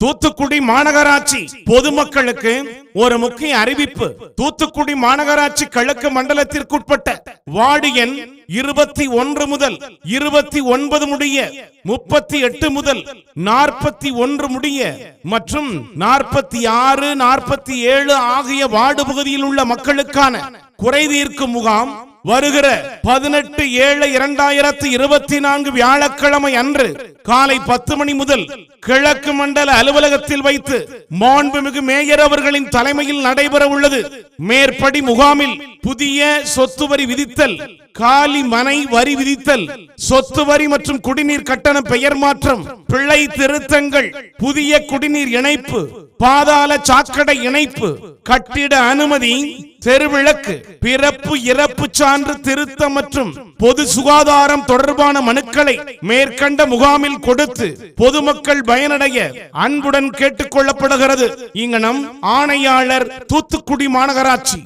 தூத்துக்குடி மாநகராட்சி பொதுமக்களுக்கு ஒரு முக்கிய அறிவிப்பு. தூத்துக்குடி மாநகராட்சி கிழக்கு மண்டலத்திற்குட்பட்ட வார்டு எண் இருபத்தி ஒன்று முதல் இருபத்தி ஒன்பது முடிய முப்பத்தி எட்டு முதல் நாற்பத்தி ஒன்று முடிய மற்றும் நாற்பத்தி ஆறு நாற்பத்தி ஏழு ஆகிய வார்டு பகுதியில் உள்ள மக்களுக்கான குறைதீர்க்கும் முகாம் வருகிற பதினெட்டு ஏழு இரண்டாயிரத்தி இருபத்தி நான்கு வியாழக்கிழமை அன்று காலை பத்து மணி முதல் கிழக்கு மண்டல அலுவலகத்தில் வைத்து மாண்புமிகு மேயர் அவர்களின் தலைமையில் நடைபெற உள்ளது. மேற்படி முகாமில் புதிய சொத்து வரி விதித்தல் காலி மனை வரி விதித்தல் சொத்து வரி மற்றும் குடிநீர் கட்டண பெயர் மாற்றம் பிழை திருத்தங்கள் புதிய குடிநீர் இணைப்பு பாதாள சாக்கடை இணைப்பு கட்டிட அனுமதி தெருவிளக்கு பிறப்பு இறப்பு சான்று திருத்தம் மற்றும் பொது சுகாதாரம் தொடர்பான மனுக்களை மேற்கண்ட முகாமில் கொடுத்து பொதுமக்கள் பயனடைய அன்புடன் கேட்டுக் கொள்ளப்படுகிறது. இங்கனம் ஆணையாளர் தூத்துக்குடி மாநகராட்சி.